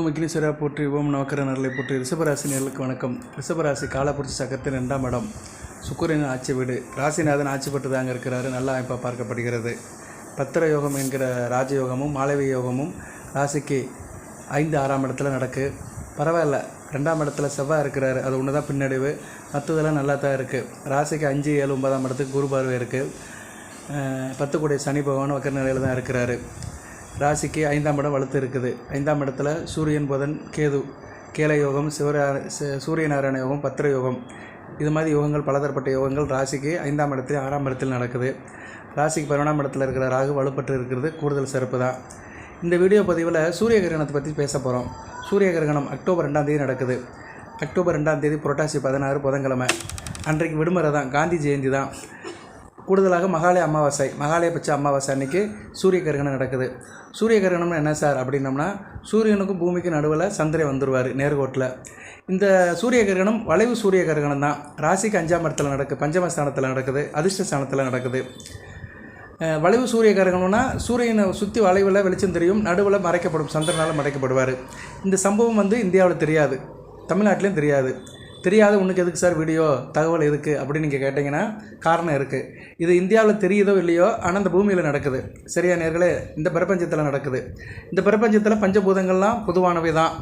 ஓம் சிறா போற்றி ஓம் நவக்கர நரலை போற்றி. ரிஷபராசி நேர்களுக்கு வணக்கம். ரிஷபராசி காலப்புரட்சி சக்கரத்தின் ரெண்டாம் இடம். சுக்கிரன் ஆட்சி வீடு. ராசிநாதன் ஆட்சி பெற்று தாங்க இருக்கிறாரு. நல்ல அமைப்பாக பார்க்கப்படுகிறது. பத்திர யோகம் என்கிற ராஜயோகமும் மாளவி யோகமும் ராசிக்கு ஐந்து ஆறாம் இடத்துல நடக்கு. பரவாயில்ல. ரெண்டாம் இடத்துல செவ்வாய் இருக்கிறார். அது ஒன்று தான் பின்னடைவு. மற்றதெல்லாம் நல்லா தான் இருக்குது ராசிக்கு அஞ்சு ஏழு ஒன்பதாம் இடத்துக்கு குரு பார்வை இருக்குது பத்து கூடிய சனி பகவான் வக்கர நிலையில் தான் இருக்கிறாரு. ராசிக்கு ஐந்தாம் இடம் வலுத்து இருக்குது. ஐந்தாம் இடத்துல சூரியன் புதன் கேது கேல யோகம் சிவரா சூரியநாராயண யோகம் பத்திர யோகம். இது மாதிரி யோகங்கள் பலதரப்பட்ட யோகங்கள் ராசிக்கு ஐந்தாம் இடத்துல ஆறாம் இடத்தில் நடக்குது. ராசிக்கு பதினொன்றாம் இடத்துல இருக்கிற ராகு வலுப்பட்டு இருக்கிறது கூடுதல் சிறப்பு தான். இந்த வீடியோ பதிவில் சூரிய கிரகணத்தை பற்றி பேச போகிறோம் சூரிய கிரகணம் அக்டோபர் ரெண்டாம் தேதி நடக்குது. அக்டோபர் ரெண்டாம் தேதி புரட்டாசி பதினாறு புதன்கிழமை. அன்றைக்கு விடுமுறை தான் காந்தி ஜெயந்தி தான். கூடுதலாக மகாலய அமாவாசை மகாலயபட்ச அமாவாசை அன்னைக்கு சூரிய கிரகணம் நடக்குது. சூரிய கிரகணம்னா என்ன சார் அப்படின்னோம்னா சூரியனுக்கும் பூமிக்கும் நடுவில் சந்திரன் வந்துடுவார் நேர்கோட்டில். இந்த சூரிய கிரகணம் வளைவு சூரிய கிரகணம் தான். ராசிக்கு அஞ்சாம் இடத்துல நடக்குது பஞ்சமஸ்தானத்தில் நடக்குது அதிர்ஷ்ட ஸ்தானத்தில் நடக்குது. வளைவு சூரிய கிரகணம்னா சூரியனை சுற்றி வளைவில் வெளிச்சம் தெரியும் நடுவில் மறைக்கப்படும் சந்திரனால் மறைக்கப்படுவார். இந்த சம்பவம் வந்து இந்தியாவில் தெரியாது தமிழ்நாட்டிலையும் தெரியாது. தெரியாத உனக்கு எதுக்கு சார் வீடியோ? தகவல் எதுக்கு? அப்படின்னு நீங்கள் கேட்டிங்கன்னா காரணம் இருக்குது இது இந்தியாவில் தெரியுதோ இல்லையோ ஆனால் இந்த பூமியில் நடக்குது. சரியா நேர்களே? இந்த பிரபஞ்சத்தில் நடக்குது. இந்த பிரபஞ்சத்தில் பஞ்சபூதங்கள்லாம் பொதுவானவை தான்.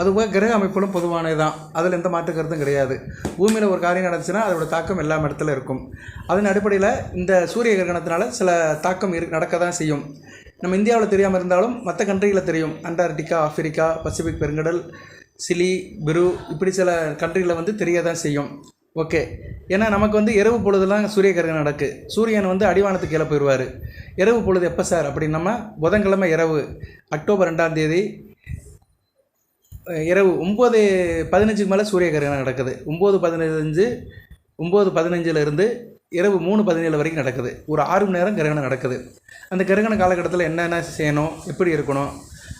அதுபோக கிரக அமைப்புகளும் பொதுவானது தான். அதில் எந்த மாற்று கருத்தும் கிடையாது. பூமியில் ஒரு காரியம் நடந்துச்சுன்னா அதோட தாக்கம் எல்லா இடத்துல இருக்கும். அதன் அடிப்படையில் இந்த சூரிய கிரகணத்தினால சில தாக்கம் இரு நடக்க தான் செய்யும். நம்ம இந்தியாவில் தெரியாமல் இருந்தாலும் மற்ற கண்ட்ரியில் தெரியும். அண்டார்டிகா ஆப்பிரிக்கா பசிபிக் பெருங்கடல் சிலி பெரு இப்படி சில கண்ட்ரியில் வந்து தெரிய தான் செய்யும். ஓகே ஏன்னா நமக்கு வந்து இரவு பொழுதுலாம் சூரிய கிரகணம் நடக்கு. சூரியன் வந்து அடிவானத்துக்கு கீழே போயிடுவார். இரவு பொழுது எப்போ சார்? அப்படின்னா புதன்கிழமை இரவு அக்டோபர் ரெண்டாம் தேதி இரவு ஒம்பது பதினஞ்சுக்கு மேலே சூரிய கிரகணம் நடக்குது. ஒம்பது பதினஞ்சு ஒம்பது பதினஞ்சுலேருந்து இரவு மூணு பதினேழு வரைக்கும் நடக்குது. ஒரு ஆறு மணி நேரம் கிரகணம் நடக்குது. அந்த கிரகண காலகட்டத்தில் என்னென்ன செய்யணும்? எப்படி இருக்கணும்?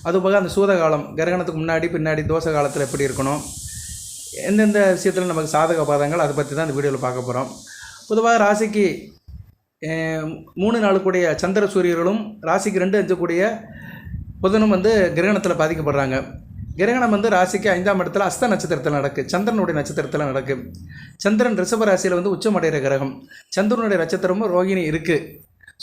அதுபோக அந்த சூத காலம் கிரகணத்துக்கு முன்னாடி பின்னாடி தோசை காலத்தில் எப்படி இருக்கணும்? எந்தெந்த விஷயத்தில் நமக்கு சாதக பாதங்கள் அதை பற்றி தான் இந்த வீடியோவில் பார்க்க போகிறோம் பொதுவாக ராசிக்கு மூணு நாளுக்குடைய சந்திர சூரியர்களும் ராசிக்கு ரெண்டு அஞ்சு கூடிய புதனும் வந்து கிரகணத்தில் பாதிக்கப்படுறாங்க. கிரகணம் வந்து ராசிக்கு ஐந்தாம் இடத்துல அஸ்த நட்சத்திரத்தில் நடக்கு. சந்திரனுடைய நட்சத்திரத்தில் நடக்கு. சந்திரன் ரிஷப ராசியில் வந்து உச்சமடைகிற கிரகம். சந்திரனுடைய நட்சத்திரமும் ரோகிணி இருக்குது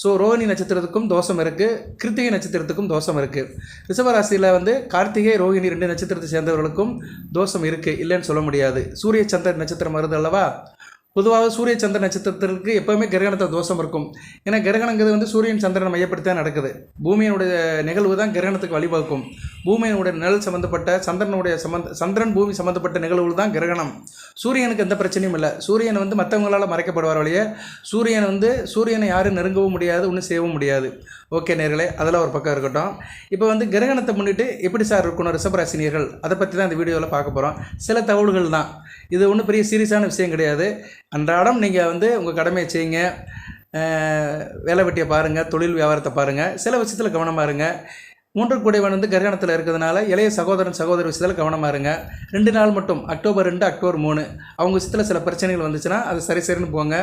ஸோ ரோஹிணி நட்சத்திரத்துக்கும் தோஷம் இருக்குது கிருத்திகை நட்சத்திரத்துக்கும் தோஷம் இருக்குது ரிஷபராசியில் வந்து கார்த்திகை ரோகிணி ரெண்டு நட்சத்திரத்தை சேர்ந்தவர்களுக்கும் தோஷம் இருக்குது இல்லைன்னு சொல்ல முடியாது. சூரிய சந்திர நட்சத்திரம் வருது அல்லவா? பொதுவாக சூரிய சந்திர நட்சத்திரத்திற்கு எப்போவுமே கிரகணத்தில் தோஷம் இருக்கும். ஏன்னா கிரகணங்கிறது வந்து சூரியன் சந்திரனை மையப்படுத்தி தான் நடக்குது. பூமியினுடைய நிகழ்வு தான் கிரகணத்துக்கு வழிவகுக்கும். பூமியினுடைய நிழல் சம்மந்தப்பட்ட சந்திரனுடைய சம்மந்த சந்திரன் பூமி சம்மந்தப்பட்ட நிகழ்வுகள் தான் கிரகணம். சூரியனுக்கு எந்த பிரச்சனையும் இல்லை. சூரியன் வந்து மற்றவங்களால் மறைக்கப்படுவார் வழியே சூரியன் வந்து சூரியனை யாரும் நெருங்கவும் முடியாது ஒன்றும் செய்யவும் முடியாது. ஓகே நேர்களே அதெல்லாம் ஒரு பக்கம் இருக்கட்டும். இப்போ வந்து கிரகணத்தை முன்னிட்டு எப்படி சார் இருக்கணும் ரிஷபராசினியர்கள்? அதை பற்றி தான் இந்த வீடியோவில் பார்க்க போகிறோம் சில தகவல்கள் தான். இது ஒன்றும் பெரிய சீரியஸான விஷயம் கிடையாது. அன்றாடம் நீங்கள் வந்து உங்கள் கடமையை செய்யுங்க. வேலை வெட்டியை பாருங்கள் தொழில் வியாபாரத்தை பாருங்கள் சில விஷயத்தில் கவனமாக இருங்க. மூன்று குடைவன் வந்து கரிகணத்தில் இருக்கிறதுனால இளைய சகோதரன் சகோதரி விஷயத்தில் கவனமாக இருங்க. ரெண்டு நாள் மட்டும் அக்டோபர் ரெண்டு அக்டோபர் மூணு. அவங்க விஷயத்தில் சில பிரச்சனைகள் வந்துச்சுன்னா அது சரி சரின்னு போங்க.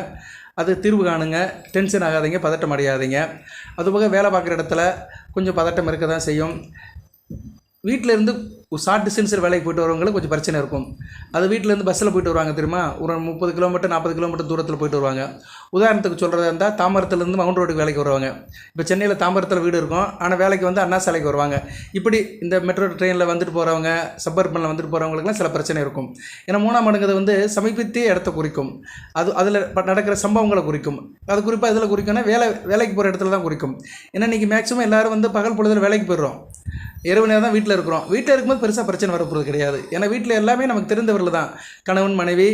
அது தீர்வு காணுங்க. டென்ஷன் ஆகாதீங்க பதட்டம் அடையாதீங்க. அதுபோக வேலை பார்க்குற இடத்துல கொஞ்சம் பதட்டம் இருக்க தான் செய்யும். வீட்டில் இருந்து ஷார்ட் டிஸ்டன்ஸில் வேலைக்கு போயிட்டு வரவங்களுக்கு கொஞ்சம் பிரச்சனை இருக்கும். அது வீட்டிலேருந்து பஸ்ஸில் போயிட்டு வருவாங்க தெரியுமா? ஒரு முப்பது கிலோமீட்டர் நாற்பது கிலோமீட்டர் தூரத்தில் போயிட்டு வருவாங்க. உதாரணத்துக்கு சொல்கிறதா இருந்தால் தாம்பரத்துலேருந்து மவுண்ட் ரோடுக்கு வேலைக்கு வருவாங்க. இப்போ சென்னையில் தாம்பரத்தில் வீடு இருக்கும். ஆனால் வேலைக்கு வந்து அண்ணா சாலைக்கு வருவாங்க. இப்படி இந்த மெட்ரோ ட்ரெயினில் வந்துட்டு போகிறவங்க சப்பர்பனில் வந்துட்டு போகிறவங்களுக்குலாம் சில பிரச்சனை இருக்கும். ஏன்னா மூணாம் மடங்குது வந்து சமீபத்திய இடத்த குறிக்கும். அது அதில் நடக்கிற சம்பவங்களை குறிக்கும். அது குறிப்பாக இதில் குறிக்கும்னா வேலை வேலைக்கு போகிற இடத்துல தான் குறிக்கும். ஏன்னா இன்றைக்கி மேக்ஸிமம் எல்லோரும் வந்து பகல் பொழுதில் வேலைக்கு போயிடுறோம். இரவு நேரம் தான் வீட்டில் இருக்கிறோம். வீட்டில் இருக்கும்போது பெருசாக பிரச்சனை வரப்போகிறது கிடையாது. ஏன்னா வீட்டில் எல்லாமே நமக்கு தெரிந்தவர்கள் தான். கணவன் மனைவி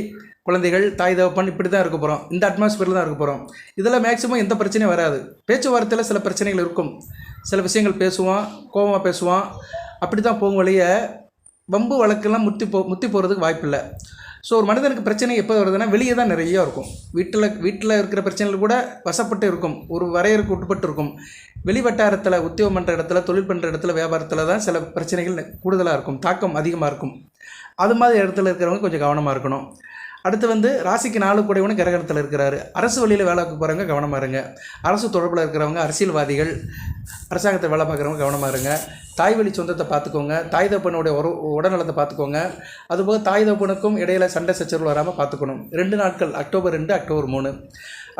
குழந்தைகள் தாய் தகப்பன் இப்படி தான் இருக்க போகிறோம் இந்த அட்மாஸ்பியரில் தான் இருக்க போகிறோம் இதில் மேக்ஸிமம் எந்த பிரச்சனையும் வராது. பேச்சுவார்த்தையில் சில பிரச்சனைகள் இருக்கும். சில விஷயங்கள் பேசுவோம் கோபமாக பேசுவோம் அப்படி தான் போகும் வழிய வம்பு வழக்கெல்லாம் முத்தி போ முத்தி போகிறதுக்கு வாய்ப்பில்லை. ஸோ ஒரு மனிதனுக்கு பிரச்சனை எப்போ வருதுன்னா வெளியே தான் நிறையா இருக்கும். வீட்டில் வீட்டில் இருக்கிற பிரச்சனைகள் கூட வசப்பட்டு இருக்கும். ஒரு வரையறுக்கு உட்பட்டு இருக்கும். வெளி வட்டாரத்தில் உத்தியோகம் பண்ணுற இடத்துல தொழில் பண்ணுற இடத்துல வியாபாரத்தில் தான் சில பிரச்சனைகள் கூடுதலாக இருக்கும். தாக்கம் அதிகமாக இருக்கும். அது மாதிரி இடத்துல இருக்கிறவங்க கொஞ்சம் கவனமாக இருக்கணும். அடுத்து வந்து ராசிக்கு நாலு கூடையவனு கிரகணத்தில் இருக்கிறாரு. அரசு வழியில் வேலை போகிறவங்க கவனமாக இருங்க. அரசு தொடர்பில் இருக்கிறவங்க அரசியல்வாதிகள் அரசாங்கத்தை வேலை பார்க்குறவங்க கவனமாக இருங்க. தாய் வழி சொந்தத்தை பார்த்துக்கோங்க. தாய் தப்பனுடைய உற உடல்நலத்தை பார்த்துக்கோங்க. அதுபோக தாய் தப்பனுக்கும் இடையில சண்டை சச்சரவு வராமல் பார்த்துக்கணும். ரெண்டு நாட்கள் அக்டோபர் ரெண்டு அக்டோபர் மூணு.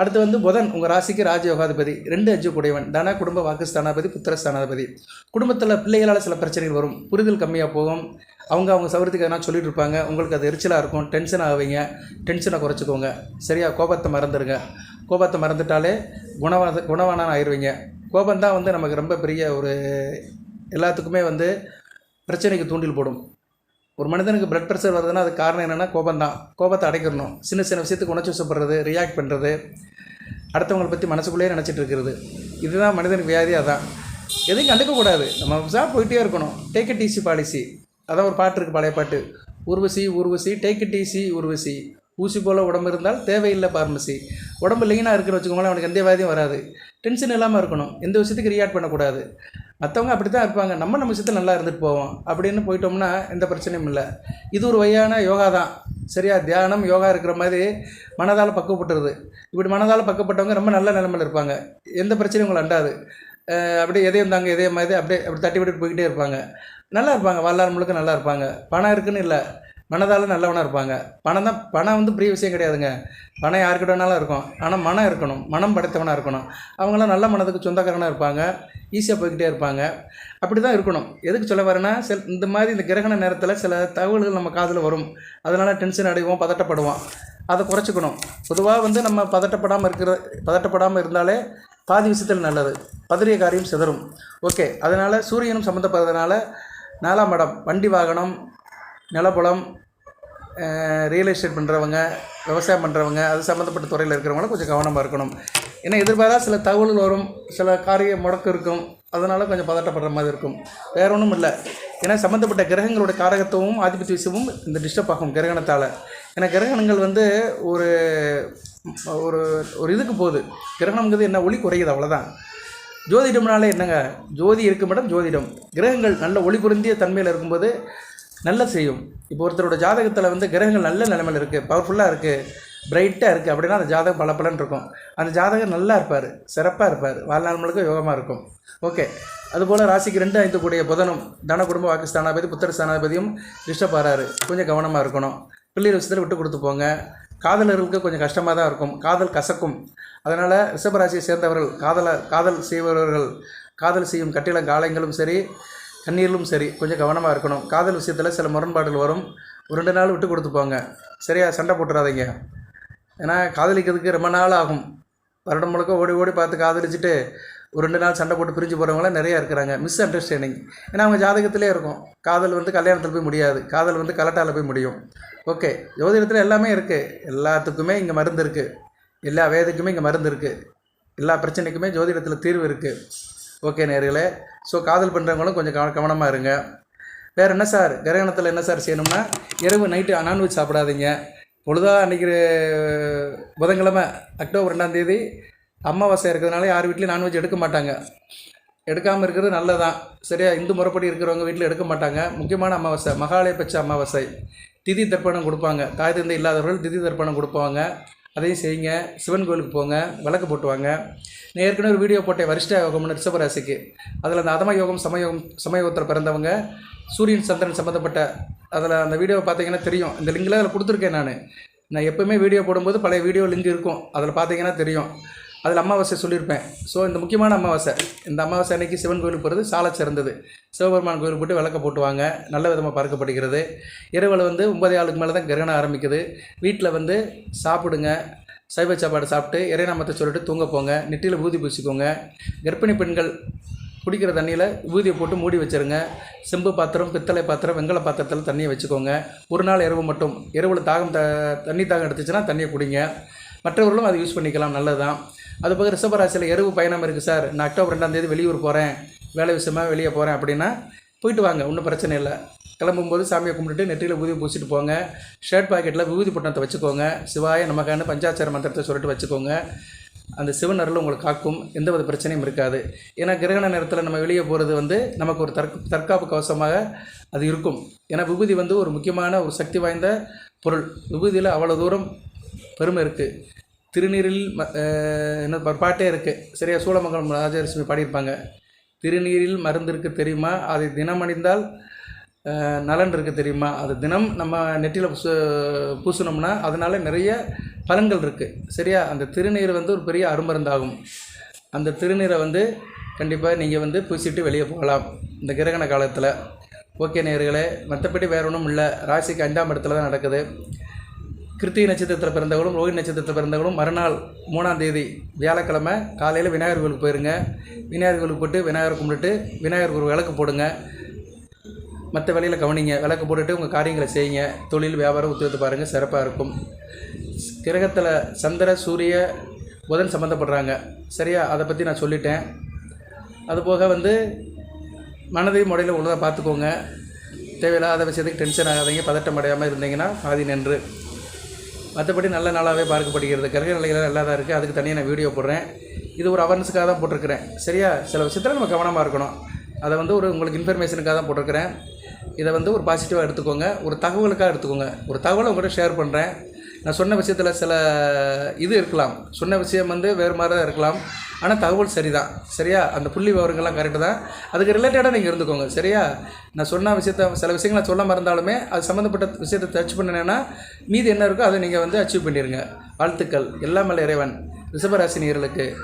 அடுத்து வந்து புதன் உங்கள் ராசிக்கு ராஜயோகாதிபதி. ரெண்டு அஞ்சு குடைவன் தன குடும்ப வாக்கு ஸ்தானாபதி புத்திர ஸ்தானாதிபதி குடும்பத்தில் பிள்ளைகளால் சில பிரச்சனைகள் வரும். புரிதல் கம்மியாக போகும். அவங்க அவங்க சவரத்துக்கு எதனா சொல்லிட்டு இருப்பாங்க. உங்களுக்கு அது எரிச்சலாக இருக்கும். டென்ஷன் ஆவீங்க டென்ஷனை குறைச்சிக்கோங்க. சரியா? கோபத்தை மறந்துடுங்க கோபத்தை மறந்துட்டாலே குணவாத குணவானான ஆயிடுவீங்க கோபந்தான் வந்து நமக்கு ரொம்ப பெரிய ஒரு எல்லாத்துக்குமே வந்து பிரச்சனைக்கு தூண்டில் போடும். ஒரு மனிதனுக்கு பிளட் ப்ரெஷர் வருதுன்னா அது காரணம் என்னென்னா கோபம் தான் கோபத்தை அடைக்கிறணும். சின்ன சின்ன விஷயத்துக்கு உணர்ச்சி வசப்படுறது ரியாக்ட் பண்ணுறது அடுத்தவங்களை பற்றி மனசுக்குள்ளேயே நினச்சிட்டு இருக்கிறது. இதுதான் மனிதனுக்கு வியாதி அதான். எதையும் கண்டுக்கக்கூடாது. நம்ம சார் போயிட்டே இருக்கணும். டேக் இட் ஈஸி பாலிசி அதான் ஒரு பாட்டு இருக்குது பழைய பாட்டு. Urvashi Urvashi take it easy Urvashi. ஊசி போல் உடம்பு இருந்தால் தேவையில்லை பார்மசி உடம்பு லீனாக இருக்குன்னு வச்சுக்கோங்களேன் அவனுக்கு எந்த வியாதியும் வராது. டென்ஷன் இல்லாமல் இருக்கணும். எந்த விஷயத்துக்கு ரியாக்ட் பண்ணக்கூடாது. மற்றவங்க அப்படி தான் இருப்பாங்க. நம்ம நம்ம விஷயத்தில் நல்லா இருந்துட்டு போவோம். அப்படின்னு போயிட்டோம்னா எந்த பிரச்சனையும் இல்லை. இது ஒரு வகையான யோகா தான். சரியா? தியானம் யோகா இருக்கிற மாதிரி மனதால் பக்குவப்பட்டுருது. இப்படி மனதால் பக்கப்பட்டவங்க ரொம்ப நல்ல நிலைமையில் இருப்பாங்க. எந்த பிரச்சனையும் உங்களை அண்டாது. அப்படியே எதையும் தாங்க இதே மாதிரி அப்படியே அப்படி தட்டி விட்டு போய்கிட்டே இருப்பாங்க. நல்லா இருப்பாங்க வரலாறு முழுக்க நல்லா இருப்பாங்க. பணம் இருக்குன்னு இல்லை. மனதால் நல்லவனாக இருப்பாங்க. பணம் தான் பணம் வந்து பெரிய விஷயம் கிடையாதுங்க. பணம் யாருக்கிட்ட வேணாலும் இருக்கும். ஆனால் மனம் இருக்கணும். மனம் படைத்தவனாக இருக்கணும். அவங்களாம் நல்ல மனதுக்கு சொந்தக்காரனாக இருப்பாங்க. ஈஸியாக போய்கிட்டே இருப்பாங்க. அப்படி தான் இருக்கணும். எதுக்கு சொல்ல வரேன்னா சில இந்த மாதிரி இந்த கிரகண நேரத்தில் சில தகவல்கள் நம்ம காதில் வரும். அதனால் டென்ஷன் அடைவோம் பதட்டப்படுவோம். அதை குறைச்சிக்கணும். பொதுவாக வந்து நம்ம பதட்டப்படாமல் இருக்கிற பதட்டப்படாமல் இருந்தாலே பாதி விஷயத்தில் நல்லது. பதறிய காரியம் சிதறும். ஓகே. அதனால் சூரியனும் சம்மந்தப்படுறதுனால நாலாம் இடம் வண்டி வாகனம் நிலப்புலம் ரியல் எஸ்டேட் பண்ணுறவங்க விவசாயம் பண்ணுறவங்க அது சம்மந்தப்பட்ட துறையில் இருக்கிறவங்களும் கொஞ்சம் கவனமாக இருக்கணும். ஏன்னா எதிர்பாரா சில தகவல்கள் வரும் சில காரிய முடக்கு இருக்கும் அதனால் கொஞ்சம் பதட்டப்படுற மாதிரி இருக்கும். வேற ஒன்றும் இல்லை. ஏன்னா சம்மந்தப்பட்ட கிரகங்களோட காரகத்துவமும் ஆதிபத்திய விஷயமும் இந்த டிஸ்டர்ப் ஆகும் கிரகணத்தால். ஏன்னா கிரகணங்கள் வந்து ஒரு ஒரு ஒரு இதுக்கு போகுது. கிரகணங்கிறது என்ன ஒளி குறையுது அவ்வளோதான் ஜோதிடம்னாலே என்னங்க? ஜோதி இருக்கும் இடம் ஜோதிடம். கிரகங்கள் நல்ல ஒளி பொருந்திய தன்மையில் இருக்கும்போது நல்ல செய்யும். இப்போ ஒருத்தரோட ஜாதகத்தில் வந்து கிரகங்கள் நல்ல நிலைமையில் இருக்குது பவர்ஃபுல்லாக இருக்குது பிரைட்டாக இருக்குது அப்படின்னா அந்த ஜாதகம் பல இருக்கும். அந்த ஜாதகம் நல்லா இருப்பார் சிறப்பாக இருப்பார் வாழ்நாள் முழுக்க யோகமாக இருக்கும். ஓகே. அதுபோல் ராசிக்கு ரெண்டு ஐந்து கூடிய புதனும் தன குடும்ப வாக்குஸ்தானாபதி புத்திர ஸ்தானாபதியும் டிஸ்டர்ப் ஆறாரு கொஞ்சம் கவனமாக இருக்கணும். பிள்ளைகள் விஷயத்தில் விட்டு கொடுத்து போங்க. காதலர்களுக்கு கொஞ்சம் கஷ்டமாக தான் இருக்கும். காதல் கசக்கும். அதனால் ரிஷபராசியை சேர்ந்தவர்கள் காதல காதல் செய்பவர்கள் காதல் செய்யும் கட்டில காலங்களும் சரி கண்ணீரிலும் சரி கொஞ்சம் கவனமாக இருக்கணும். காதல் விஷயத்தில் சில முரண்பாடுகள் வரும். ஒரு ரெண்டு நாள் விட்டு கொடுத்து போங்க சரியா சண்டை போட்டுறாதீங்க. ஏன்னா காதலிக்கிறதுக்கு ரொம்ப நாள் ஆகும். வருடம் முழுக்க ஓடி ஓடி பார்த்து காதலிச்சுட்டு ஒரு ரெண்டு நாள் சண்டை போட்டு பிரிஞ்சு போகிறவங்களாம் நிறையா இருக்கிறாங்க. மிஸ் அண்டர்ஸ்டாண்டிங் ஏன்னா அவங்க ஜாதகத்திலே இருக்கும். காதல் வந்து கல்யாணத்தில் போய் முடியாது. காதல் வந்து கலட்டால் போய் முடியும். ஓகே. ஜோதிடத்தில் எல்லாமே இருக்குது எல்லாத்துக்குமே இங்கே மருந்து இருக்குது எல்லா வேதைக்குமே இங்கே மருந்து இருக்குது எல்லா பிரச்சனைக்குமே ஜோதிடத்தில் தீர்வு இருக்குது ஓகே நேர்களே. ஸோ காதல் பண்ணுறவங்களும் கொஞ்சம் கவ கவனமாக இருங்க. வேறு என்ன சார்? கிரகணத்தில் என்ன சார் செய்யணும்னா இரவு நைட்டு நான்வெஜ் சாப்பிடாதீங்க. பொழுதாக அன்றைக்கி புதன்கிழமை அக்டோபர் ரெண்டாம் தேதி அமாவாசை இருக்கிறதுனால யார் வீட்லையும் நான்வெஜ் எடுக்க மாட்டாங்க. எடுக்காமல் இருக்கிறது நல்லதான் சரியா? இந்து முறைப்படி இருக்கிறவங்க வீட்டில் எடுக்க மாட்டாங்க. முக்கியமான அமாவாசை மகாலய பட்ச அமாவாசை. திதி தர்ப்பணம் கொடுப்பாங்க. தாய் தந்தை இல்லாதவர்கள் திதி தர்ப்பணம் கொடுப்பாங்க. அதையும் செய்யுங்க. சிவன் கோயிலுக்கு போங்க. விளக்கு போட்டுவாங்க. நான் ஏற்கனவே ஒரு வீடியோ போட்டேன். வரிஷ்ட யோகம்னு ரிஷபராசிக்கு அதில் அந்த அதம யோகம் சமயோகம் சமயோகத்தில் பிறந்தவங்க சூரியன் சந்திரன் சம்மந்தப்பட்ட அதில் அந்த வீடியோவை பார்த்தீங்கன்னா தெரியும். இந்த லிங்கில் அதில் கொடுத்துருக்கேன் நான். நான் எப்போவுமே வீடியோ போடும்போது பழைய வீடியோ லிங்க் இருக்கும். அதில் பார்த்தீங்கன்னா தெரியும். அதில் அமாவாசை சொல்லியிருப்பேன். ஸோ இந்த முக்கியமான அமாவாசை இந்த அமாவாசை அன்னைக்கு சிவன் கோயிலுக்கு போகிறது சாலை சிறந்தது. சிவபெருமான் கோயில் போட்டு விளக்க போட்டுவாங்க நல்ல விதமாக பார்க்கப்படுகிறது. இரவில் வந்து ஒன்பதே ஆளுக்கு மேலே தான் கிரகணம் ஆரம்பிக்குது. வீட்டில் வந்து சாப்பிடுங்க சைவ சாப்பாடு சாப்பிட்டு இறைநாமத்தை சொல்லிட்டு தூங்க போங்க நெற்றியில் ஊதி பூசிக்கோங்க. கர்ப்பிணி பெண்கள் குடிக்கிற தண்ணியில் ஊதியை போட்டு மூடி வச்சிருங்க. செம்பு பாத்திரம் பித்தளை பாத்திரம் வெங்கல பாத்திரத்தில் தண்ணியை வச்சுக்கோங்க. ஒரு நாள் இரவு மட்டும் இரவில் தாகம் த தண்ணி தாகம் எடுத்துச்சுன்னா தண்ணியை குடிங்க. மற்றவர்களும் அதை யூஸ் பண்ணிக்கலாம் நல்லது தான் அது போக ரிஷபராசியில் எருவு பயணம் இருக்குது சார். நான் அக்டோபர் ரெண்டாம் தேதி வெளியூர் போகிறேன் வேலை விஷயமா வெளியே போகிறேன் அப்படின்னா போயிட்டு வாங்க ஒன்றும் பிரச்சனை இல்லை. கிளம்பும்போது சாமியை கும்பிட்டுட்டு நெற்றியில் ஊதி பூசிட்டு போங்க. ஷர்ட் பாக்கெட்டில் விபூதி பட்டணத்தை வச்சுக்கோங்க. சிவாய நமக்கான பஞ்சாச்சார மந்திரத்தை சொல்லிட்டு வச்சுக்கோங்க. அந்த சிவன் அருள் உங்களுக்கு காக்கும். எந்த வித பிரச்சனையும் இருக்காது. ஏன்னா கிரகண நேரத்தில் நம்ம வெளியே போகிறது வந்து நமக்கு ஒரு தற்க தற்காப்பு கவசமாக அது இருக்கும். ஏன்னா விபூதி வந்து ஒரு முக்கியமான ஒரு சக்தி வாய்ந்த பொருள். விபூதியில் அவ்வளோ தூரம் பெருமை இருக்குது திருநீரில் ம- என்ன ஒரு பாட்டே இருக்குது சரியா? சூளமங்கலம் ராஜலட்சுமி பாடியிருப்பாங்க. திருநீரில் மருந்து தெரியுமா? அதை தினம் அணிந்தால் நலன் இருக்குது தெரியுமா? அது தினம் நம்ம நெற்றியில் பூச பூசினோம்னா அதனால் நிறைய பலன்கள் இருக்குது சரியா? அந்த திருநீர் வந்து ஒரு பெரிய அருமருந்தாகும். அந்த திருநீரை வந்து கண்டிப்பாக நீங்கள் வந்து பூசிட்டு வெளியே போகலாம். இந்த கிரகண காலத்தில். ஓகே நேயர்களே மற்றபடி வேற ஒன்றும் இல்லை. ராசிக்கு அஞ்சாம் இடத்துல தான் நடக்குது. கிருத்திகை நட்சத்திரத்தில் பிறந்தவங்களும் ரோஹி நட்சத்திரத்தில் பிறந்தவங்களும் மறுநாள் மூணாம் தேதி வியாழக்கிழமை காலையில் விநாயகர் கோயிலுக்கு போயிருங்க. விநாயகர் கோயிலுக்கு போட்டு விநாயகர் கும்பிட்டுட்டு விநாயகருக்கு ஒரு விளக்கு போடுங்க. மற்ற வேலையில் கவனிங்க. விளக்கு போட்டுட்டு உங்கள் காரியங்களை செய்யுங்க. தொழில் வியாபாரம் உத்தியோகத்தை பாருங்கள் சிறப்பாக இருக்கும். கிரகத்தில் சந்திர சூரிய புதன் சம்மந்தப்படுறாங்க சரியா? அதை பற்றி நான் சொல்லிட்டேன். அதுபோக வந்து மனதையும் முறையில் ஒழுங்காக பார்த்துக்கோங்க. தேவையில்லாத விஷயத்துக்கு டென்ஷன் ஆகாதீங்க. பதட்டம் அடையாமல் இருந்தீங்கன்னா பாதி நின்று. மற்றபடி நல்ல நாளாகவே பார்க்கப்படுகிறது. கிரக நிலைகள் நல்லா தான் இருக்குது அதுக்கு தனியாக நான் வீடியோ போடுறேன். இது ஒரு அவர்னஸுக்காக தான் போட்டிருக்கிறேன். சரியா? சில விஷயத்தில் நம்ம கவனமாக இருக்கணும். அதை வந்து ஒரு உங்களுக்கு இன்ஃபர்மேஷனுக்காக தான் போட்டிருக்கிறேன். இதை வந்து ஒரு பாசிட்டிவாக எடுத்துக்கோங்க. ஒரு தகவலுக்காக எடுத்துக்கோங்க. ஒரு தகவலை உங்கள்கிட்ட ஷேர் பண்ணுறேன் நான் சொன்ன விஷயத்தில் சில இது இருக்கலாம். சொன்ன விஷயம் வந்து வேறு மாதிரி தான் இருக்கலாம். ஆனால் தகவல் சரிதான். சரியா? அந்த புள்ளி விவரங்கள்லாம் கரெக்டு தான். அதுக்கு ரிலேட்டடாக நீங்கள் இருந்துக்கோங்க. சரியா? நான் சொன்ன விஷயத்த சில விஷயங்களை சொல்ல மறந்தாலுமே அது சம்மந்தப்பட்ட விஷயத்தை டச் பண்ணினேன்னா மீதி என்ன இருக்கோ அதை நீங்கள் வந்து அச்சீவ் பண்ணிடுங்க வாழ்த்துக்கள். எல்லாம் இறைவன். ரிஷபராசினியர்களுக்கு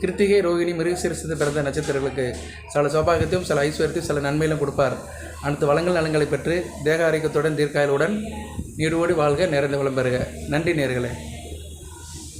கிருத்திகை ரோகிணி மிருகசீரிசத்து பிறந்த நட்சத்திரங்களுக்கு சில சௌபாகத்தையும் சில ஐஸ்வர்யத்தையும் சில நன்மையிலும் கொடுப்பார். அனைத்து வளங்கள் நலங்களை பெற்று தேக ஆரோக்கியத்துடன் தீர்க்காயலுடன் நீடோடி வாழ்க நிறைந்த விளம்பெறுக நன்றி நேர்களே.